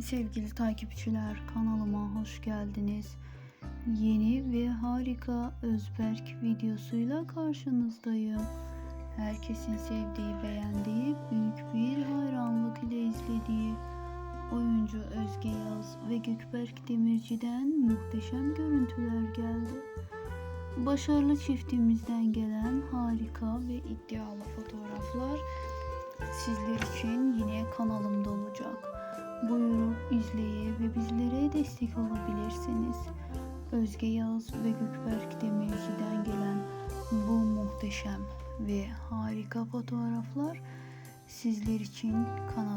Sevgili takipçiler kanalıma hoş geldiniz. Yeni ve harika Özberk videosuyla karşınızdayım. Herkesin sevdiği, beğendiği, büyük bir hayranlık ile izlediği oyuncu Özge Yaz ve Gökberk Demirci'den muhteşem görüntüler geldi. Başarılı çiftimizden gelen harika ve iddialı fotoğraflar sizler için yine kanalımda olacak. Buyurup izleye ve bizlere destek olabilirsiniz. Özge Yağız ve Gökberk Demirci'den gelen bu muhteşem ve harika fotoğraflar sizler için kanalımda.